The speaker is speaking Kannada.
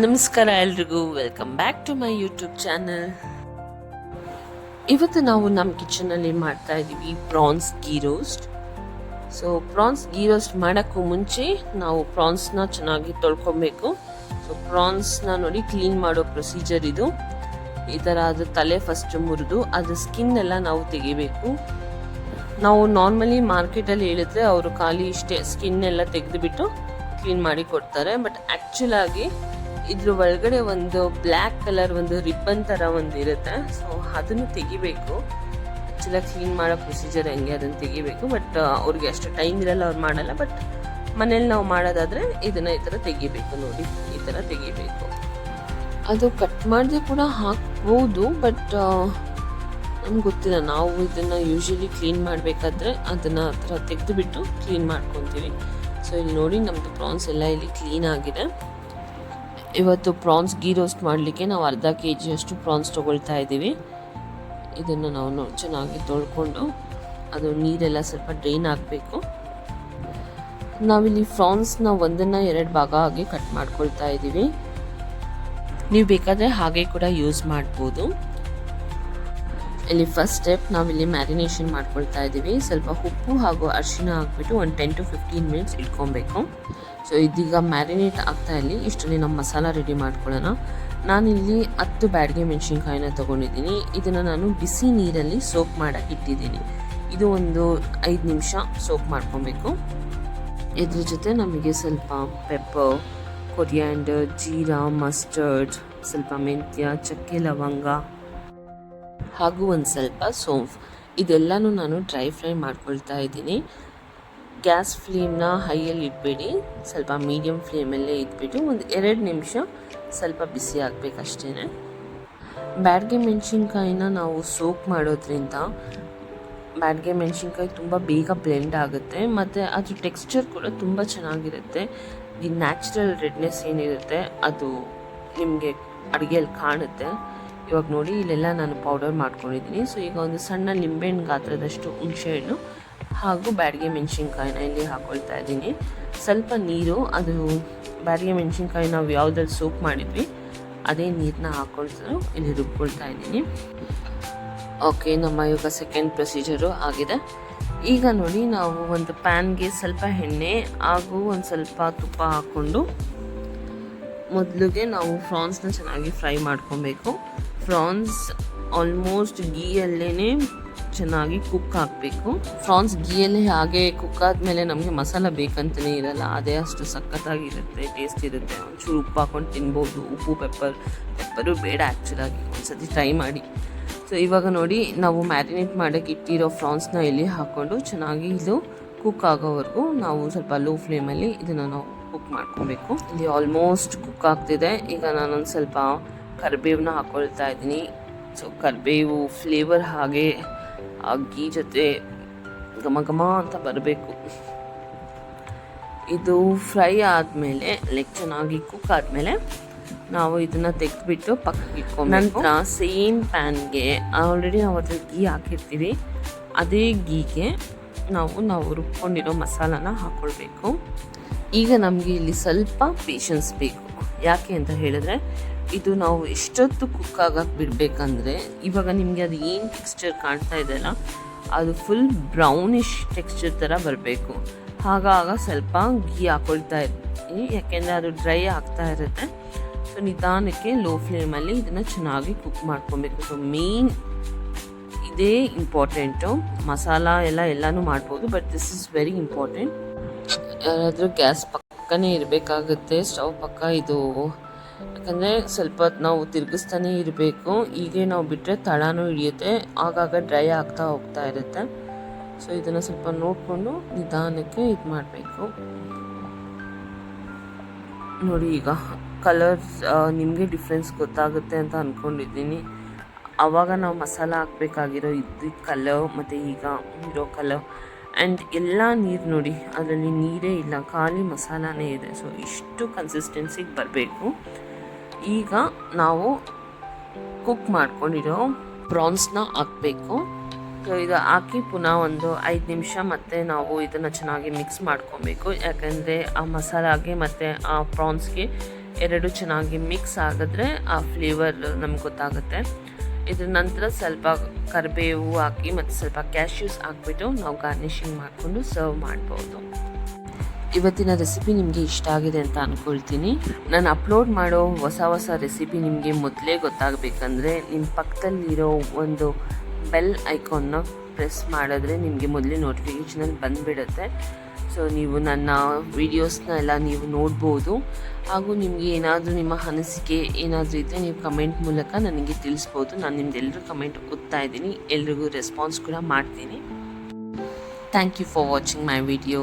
ನಮಸ್ಕಾರ ಎಲ್ರಿಗೂ. Welcome back to my YouTube channel ಇವತ್ತು ನಾವು ನಮ್ಮ ಕಿಚನಲ್ಲಿ ಮಾಡ್ತಾ ಇದ್ದೀವಿ prawns ghee roast so prawns ghee roast ಮಾಡೋಕ್ಕೂ ಮುಂಚೆ ನಾವು ಪ್ರಾನ್ಸ್ನ ಚೆನ್ನಾಗಿ ತೊಳ್ಕೊಬೇಕು. ಸೊ ಪ್ರಾನ್ಸ್ನ ನೋಡಿ ಕ್ಲೀನ್ ಮಾಡೋ ಪ್ರೊಸೀಜರ್ ಇದು. ಈ ಥರ ಅದು ತಲೆ ಫಸ್ಟ್ ಮುರಿದು ಅದು ಸ್ಕಿನ್ ಎಲ್ಲ ನಾವು ತೆಗಿಬೇಕು. ನಾವು ನಾರ್ಮಲಿ ಮಾರ್ಕೆಟಲ್ಲಿ ಹೇಳಿದ್ರೆ ಅವರು ಖಾಲಿ ಇಷ್ಟೇ ಸ್ಕಿನ್ ಎಲ್ಲ ತೆಗೆದುಬಿಟ್ಟು ಕ್ಲೀನ್ ಮಾಡಿ ಕೊಡ್ತಾರೆ. ಬಟ್ ಆ್ಯಕ್ಚುಲ್ ಆಗಿ ಇದ್ರ ಒಳಗಡೆ ಒಂದು ಬ್ಲ್ಯಾಕ್ ಕಲರ್ ಒಂದು ರಿಬ್ಬನ್ ಥರ ಒಂದು ಇರುತ್ತೆ. ಸೊ ಅದನ್ನು ತೆಗಿಬೇಕು. ಆ್ಯಕ್ಚುಲಾಗಿ ಕ್ಲೀನ್ ಮಾಡೋ ಪ್ರೊಸೀಜರ್ ಹೆಂಗೆ ಅದನ್ನು ತೆಗಿಬೇಕು. ಬಟ್ ಅವ್ರಿಗೆ ಅಷ್ಟು ಟೈಮ್ ಇರಲ್ಲ, ಅವ್ರು ಮಾಡಲ್ಲ. ಬಟ್ ಮನೇಲಿ ನಾವು ಮಾಡೋದಾದರೆ ಇದನ್ನು ಈ ಥರ ತೆಗಿಬೇಕು ನೋಡಿ. ಈ ಥರ ತೆಗಿಬೇಕು. ಅದು ಕಟ್ ಮಾಡದೆ ಕೂಡ ಹಾಕ್ಬೋದು ಬಟ್ ನಮ್ಗೆ ಗೊತ್ತಿಲ್ಲ. ನಾವು ಇದನ್ನು ಯೂಶಲಿ ಕ್ಲೀನ್ ಮಾಡಬೇಕಾದ್ರೆ ಅದನ್ನು ಆ ಥರ ತೆಗೆದುಬಿಟ್ಟು ಕ್ಲೀನ್ ಮಾಡ್ಕೊತೀವಿ. ಸೊ ಇಲ್ಲಿ ನೋಡಿ ನಮ್ಮದು ಪ್ರಾನ್ಸ್ ಎಲ್ಲ ಇಲ್ಲಿ ಕ್ಲೀನ್ ಆಗಿದೆ. ಇವತ್ತು ಪ್ರಾನ್ಸ್ ಗೀ ರೋಸ್ಟ್ ಮಾಡಲಿಕ್ಕೆ ನಾವು ಅರ್ಧ ಕೆ ಜಿಯಷ್ಟು ಪ್ರಾನ್ಸ್ ತೊಗೊಳ್ತಾ ಇದ್ದೀವಿ. ಇದನ್ನು ನಾವು ಚೆನ್ನಾಗಿ ತೊಳ್ಕೊಂಡು ಅದು ನೀರೆಲ್ಲ ಸ್ವಲ್ಪ ಡ್ರೈನ್ ಆಗಬೇಕು. ನಾವಿಲ್ಲಿ ಫ್ರಾನ್ಸ್ನ ಒಂದನ್ನು ಎರಡು ಭಾಗ ಹಾಗೆ ಕಟ್ ಮಾಡ್ಕೊಳ್ತಾ ಇದ್ದೀವಿ. ನೀವು ಬೇಕಾದರೆ ಹಾಗೆ ಕೂಡ ಯೂಸ್ ಮಾಡ್ಬೋದು. ಇಲ್ಲಿ ಫಸ್ಟ್ ಸ್ಟೆಪ್ ನಾವಿಲ್ಲಿ ಮ್ಯಾರಿನೇಷನ್ ಮಾಡ್ಕೊಳ್ತಾ ಇದ್ದೀವಿ ಸ್ವಲ್ಪ ಉಪ್ಪು ಹಾಗೂ ಅರಿಶಿನ ಹಾಕ್ಬಿಟ್ಟು ಒಂದು ಟೆನ್ ಟು ಫಿಫ್ಟೀನ್ ಮಿನಿಟ್ಸ್ ಇಟ್ಕೊಬೇಕು. ಸೊ ಇದೀಗ ಮ್ಯಾರಿನೇಟ್ ಆಗ್ತಾ ಇಲ್ಲಿ. ಇಷ್ಟರಲ್ಲಿ ನಮ್ಮ ಮಸಾಲ ರೆಡಿ ಮಾಡ್ಕೊಳ್ಳೋಣ. ನಾನಿಲ್ಲಿ ಹತ್ತು ಬ್ಯಾಡ್ಗೆ ಮೆಣಸಿನ್ಕಾಯಿನ ತೊಗೊಂಡಿದ್ದೀನಿ. ಇದನ್ನು ನಾನು ಬಿಸಿ ನೀರಲ್ಲಿ ಸೋಪ್ ಮಾಡೋಕ್ಕೆ ಇಟ್ಟಿದ್ದೀನಿ. ಇದು ಒಂದು ಐದು ನಿಮಿಷ ಸೋಪ್ ಮಾಡ್ಕೊಬೇಕು. ಇದ್ರ ಜೊತೆ ನಮಗೆ ಸ್ವಲ್ಪ ಪೆಪ್ಪರ್ ಕೊರಿಯಾಂಡರ್ ಜೀರಾ ಮಸ್ಟರ್ಡ್ ಸ್ವಲ್ಪ ಮೆಂತ್ಯ, ಚಕ್ಕೆ, ಲವಂಗ ಹಾಗೂ ಒಂದು ಸ್ವಲ್ಪ ಸೋಂಫ್. ಇದೆಲ್ಲನೂ ನಾನು ಡ್ರೈ ಫ್ರೈ ಮಾಡ್ಕೊಳ್ತಾ ಇದ್ದೀನಿ. ಗ್ಯಾಸ್ ಫ್ಲೇಮ್ನ ಹೈಯಲ್ಲಿ ಇಟ್ಬೇಡಿ. ಸ್ವಲ್ಪ ಮೀಡಿಯಮ್ ಫ್ಲೇಮಲ್ಲೇ ಇಟ್ಬಿಟ್ಟು ಒಂದು ಎರಡು ನಿಮಿಷ ಸ್ವಲ್ಪ ಬಿಸಿ ಆಗಬೇಕಷ್ಟೇ ಬ್ಯಾಡ್ಗೆ ಮೆಣಸಿನ್ಕಾಯಿನ ನಾವು ಸೋಕ್ ಮಾಡೋದ್ರಿಂದ ಬ್ಯಾಡ್ಗೆ ಮೆಣಸಿನ್ಕಾಯಿ ತುಂಬ ಬೇಗ ಬ್ಲೆಂಡ್ ಆಗುತ್ತೆ. ಮತ್ತು ಅದು ಟೆಕ್ಸ್ಚರ್ ಕೂಡ ತುಂಬ ಚೆನ್ನಾಗಿರುತ್ತೆ. ಈ ನ್ಯಾಚುರಲ್ ರೆಡ್ನೆಸ್ ಏನಿರುತ್ತೆ ಅದು ನಿಮಗೆ ಅಡುಗೆಯಲ್ಲಿ ಕಾಣುತ್ತೆ. ಇವಾಗ ನೋಡಿ, ಇಲ್ಲೆಲ್ಲ ನಾನು ಪೌಡರ್ ಮಾಡ್ಕೊಂಡಿದ್ದೀನಿ. ಸೊ ಈಗ ಒಂದು ಸಣ್ಣ ನಿಂಬೆಹಣ್ಣು ಗಾತ್ರದಷ್ಟು ಹುಣಸೆಹಣ್ಣು ಹಾಗೂ ಬ್ಯಾಡಿಗೆ ಮೆಣಸಿನ್ಕಾಯಿನ ಇಲ್ಲಿ ಹಾಕ್ಕೊಳ್ತಾ ಇದ್ದೀನಿ. ಸ್ವಲ್ಪ ನೀರು, ಅದು ಬ್ಯಾಡಿಗೆ ಮೆಣಸಿನ್ಕಾಯಿ ನಾವು ಯಾವುದ್ರಲ್ಲಿ ಸೋಪ್ ಮಾಡಿದ್ವಿ, ಅದೇ ನೀರನ್ನ ಹಾಕ್ಕೊಳ್ತಾ ಇಲ್ಲಿ ರುಬ್ಕೊಳ್ತಾ ಇದ್ದೀನಿ. ಓಕೆ ನಮ್ಮ ಇವಾಗ ಸೆಕೆಂಡ್ ಪ್ರೊಸೀಜರು ಆಗಿದೆ. ಈಗ ನೋಡಿ, ನಾವು ಒಂದು ಪ್ಯಾನ್ಗೆ ಸ್ವಲ್ಪ ಎಣ್ಣೆ ಹಾಗೂ ಒಂದು ಸ್ವಲ್ಪ ತುಪ್ಪ ಹಾಕ್ಕೊಂಡು ಮೊದಲಿಗೆ ನಾವು ಫ್ರಾನ್ಸ್ನ ಚೆನ್ನಾಗಿ ಫ್ರೈ ಮಾಡ್ಕೊಬೇಕು. ಫ್ರಾನ್ಸ್ ಆಲ್ಮೋಸ್ಟ್ ಗೀಯಲ್ಲೇ ಚೆನ್ನಾಗಿ ಕುಕ್ ಹಾಕಬೇಕು. ಫ್ರಾನ್ಸ್ ಗೀಯಲ್ಲಿ ಹಾಗೆ ಕುಕ್ ಆದಮೇಲೆ ನಮಗೆ ಮಸಾಲ ಬೇಕಂತಲೇ ಇರಲ್ಲ, ಅದೇ ಅಷ್ಟು ಸಖತ್ತಾಗಿರುತ್ತೆ ಟೇಸ್ಟ್ ಇರುತ್ತೆ. ಒಂಚೂರು ಉಪ್ಪು ಹಾಕೊಂಡು ತಿನ್ಬೋದು. ಉಪ್ಪು ಪೆಪ್ಪರ್ ಪೆಪ್ಪರು ಬೇಡ ಆ್ಯಕ್ಚುಲಾಗಿ ಒಂದ್ಸತಿ ಟ್ರೈ ಮಾಡಿ. ಸೊ ಇವಾಗ ನೋಡಿ, ನಾವು ಮ್ಯಾರಿನೇಟ್ ಮಾಡೋಕ್ಕೆ ಇಟ್ಟಿರೋ ಫ್ರಾನ್ಸ್ನ ಇಲ್ಲಿ ಹಾಕ್ಕೊಂಡು ಚೆನ್ನಾಗಿ ಇದು ಕುಕ್ ಆಗೋವರೆಗೂ ನಾವು ಸ್ವಲ್ಪ ಲೋ ಫ್ಲೇಮಲ್ಲಿ ಇದನ್ನು ನಾವು ಕುಕ್ ಮಾಡ್ಕೊಬೇಕು. ಇಲ್ಲಿ ಆಲ್ಮೋಸ್ಟ್ ಕುಕ್ ಆಗ್ತಿದೆ. ಈಗ ನಾನೊಂದು ಸ್ವಲ್ಪ ಕರಿಬೇವನ್ನ ಹಾಕ್ಕೊಳ್ತಾ ಇದ್ದೀನಿ. ಸೊ ಕರಿಬೇವು ಫ್ಲೇವರ್ ಹಾಗೆ ಆ ಗೀ ಜೊತೆ ಘಮ ಘಮ ಅಂತ ಬರಬೇಕು. ಇದು ಫ್ರೈ ಆದಮೇಲೆ ಲೈಕ್ ಚೆನ್ನಾಗಿ ಕುಕ್ ಆದಮೇಲೆ ನಾವು ಇದನ್ನು ತೆಗೆದುಬಿಟ್ಟು ಪಕ್ಕಕ್ಕೆ ಇಟ್ಕೊಂಡು ನಂತರ ಸೇಮ್ ಪ್ಯಾನ್ಗೆ ಆಲ್ರೆಡಿ ನಾವು ಅದ್ರ ಗೀ ಹಾಕಿರ್ತೀವಿ. ಅದೇ ಗೀಗೆ ನಾವು ನಾವು ರುಬ್ಕೊಂಡಿರೋ ಮಸಾಲಾನ ಹಾಕ್ಕೊಳ್ಬೇಕು ಈಗ ನಮಗೆ ಇಲ್ಲಿ ಸ್ವಲ್ಪ ಪೇಷನ್ಸ್ ಬೇಕು. ಯಾಕೆ ಅಂತ ಹೇಳಿದ್ರೆ ಇದು ನಾವು ಎಷ್ಟೊತ್ತು ಕುಕ್ ಆಗಕ್ಕೆ ಬಿಡಬೇಕಂದ್ರೆ, ಇವಾಗ ನಿಮಗೆ ಅದು ಏನು ಟೆಕ್ಸ್ಚರ್ ಕಾಣ್ತಾ ಇದೆಯಲ್ಲ ಅದು ಫುಲ್ ಬ್ರೌನಿಶ್ ಟೆಕ್ಸ್ಚರ್ ಥರ ಬರಬೇಕು. ಹಾಗಾಗ ಸ್ವಲ್ಪ ಗೀ ಹಾಕೊಳ್ತಾ ಇರ್ತೀನಿ ಯಾಕೆಂದರೆ ಅದು ಡ್ರೈ ಆಗ್ತಾ ಇರುತ್ತೆ. ಸೊ ನಿಧಾನಕ್ಕೆ ಲೋ ಫ್ಲೇಮಲ್ಲಿ ಇದನ್ನು ಚೆನ್ನಾಗಿ ಕುಕ್ ಮಾಡ್ಕೊಬೇಕು. ಸೊ ಮೇನ್ ಇದೇ ಇಂಪಾರ್ಟೆಂಟು ಮಸಾಲ ಎಲ್ಲ ಎಲ್ಲನೂ ಮಾಡ್ಬೋದು but this is very important ಯಾರಾದರೂ ಗ್ಯಾಸ್ ಪಕ್ಕನೇ ಇರಬೇಕಾಗುತ್ತೆ ಸ್ಟವ್ ಪಕ್ಕ ಇದು ಯಾಕಂದರೆ ಸ್ವಲ್ಪ ನಾವು ತಿರುಗಿಸ್ತಾನೆ ಇರಬೇಕು. ಹೀಗೆ ನಾವು ಬಿಟ್ಟರೆ ತಳನೂ ಹಿಡಿಯುತ್ತೆ. ಆಗಾಗ ಡ್ರೈ ಆಗ್ತಾ ಹೋಗ್ತಾ ಇರುತ್ತೆ. ಸೊ ಇದನ್ನು ಸ್ವಲ್ಪ ನೋಡಿಕೊಂಡು ನಿಧಾನಕ್ಕೆ ಇದು ಮಾಡಬೇಕು. ನೋಡಿ ಈಗ ಕಲರ್ಸ್ ನಿಮಗೆ ಡಿಫ್ರೆನ್ಸ್ ಗೊತ್ತಾಗುತ್ತೆ ಅಂತ ಅಂದ್ಕೊಂಡಿದ್ದೀನಿ ಆವಾಗ ನಾವು ಮಸಾಲ ಹಾಕಬೇಕಾಗಿರೋ ಇದು ಕಲರ್ ಮತ್ತು ಈಗ ಇರೋ ಕಲರ್ ಆ್ಯಂಡ್ ಎಲ್ಲ ನೀರು ನೋಡಿ, ಅದರಲ್ಲಿ ನೀರೇ ಇಲ್ಲ, ಖಾಲಿ ಮಸಾಲಾನೇ ಇದೆ. ಸೊ ಇಷ್ಟು ಕನ್ಸಿಸ್ಟೆನ್ಸಿಗೆ ಬರಬೇಕು. ಈಗ ನಾವು ಕುಕ್ ಮಾಡ್ಕೊಂಡಿರೋ ಪ್ರಾನ್ಸ್ನ ಹಾಕಬೇಕು. ಸೊ ಇದು ಹಾಕಿ ಪುನಃ ಒಂದು ಐದು ನಿಮಿಷ ಮತ್ತೆ ನಾವು ಇದನ್ನು ಚೆನ್ನಾಗಿ ಮಿಕ್ಸ್ ಮಾಡ್ಕೊಬೇಕು. ಯಾಕಂದರೆ ಆ ಮಸಾಲಾಗೆ ಮತ್ತು ಆ ಪ್ರಾನ್ಸ್ಗೆ ಎರಡು ಚೆನ್ನಾಗಿ ಮಿಕ್ಸ್ ಆಗಿದ್ರೆ ಆ ಫ್ಲೇವರ್ ನಮ್ಗೆ ಗೊತ್ತಾಗುತ್ತೆ. ಇದ್ರ ನಂತರ ಸ್ವಲ್ಪ ಕರಿಬೇವು ಹಾಕಿ ಮತ್ತು ಸ್ವಲ್ಪ ಕ್ಯಾಶ್ಯೂಸ್ ಹಾಕ್ಬಿಟ್ಟು ನಾವು ಗಾರ್ನಿಷಿಂಗ್ ಮಾಡಿಕೊಂಡು ಸರ್ವ್ ಮಾಡ್ಬೋದು. ಇವತ್ತಿನ ರೆಸಿಪಿ ನಿಮಗೆ ಇಷ್ಟ ಆಗಿದೆ ಅಂತ ಅಂದ್ಕೊಳ್ತೀನಿ ನಾನು ಅಪ್ಲೋಡ್ ಮಾಡೋ ಹೊಸ ಹೊಸ ರೆಸಿಪಿ ನಿಮಗೆ ಮೊದಲೇ ಗೊತ್ತಾಗಬೇಕಂದ್ರೆ ನಿಮ್ಮ ಪಕ್ಕದಲ್ಲಿರೋ ಒಂದು ಬೆಲ್ ಐಕಾನ್ನ ಪ್ರೆಸ್ ಮಾಡಿದ್ರೆ ನಿಮಗೆ ಮೊದಲೇ ನೋಟಿಫಿಕೇಷನಲ್ಲಿ ಬಂದುಬಿಡುತ್ತೆ. ಸೊ ನೀವು ನನ್ನ ವೀಡಿಯೋಸ್ನ ಎಲ್ಲ ನೀವು ನೋಡ್ಬೋದು. ಹಾಗೂ ನಿಮಗೆ ಏನಾದರೂ ನಿಮ್ಮ ಅನಿಸಿಕೆ ಏನಾದರೂ ಇದ್ದರೆ ನೀವು ಕಮೆಂಟ್ ಮೂಲಕ ನನಗೆ ತಿಳಿಸ್ಬೋದು. ನಾನು ನಿಮ್ದು ಎಲ್ಲರೂ ಕಮೆಂಟ್ ಓದ್ತಾ ಇದ್ದೀನಿ. ಎಲ್ರಿಗೂ ರೆಸ್ಪಾನ್ಸ್ ಕೂಡ ಮಾಡ್ತೀನಿ. Thank you for watching my video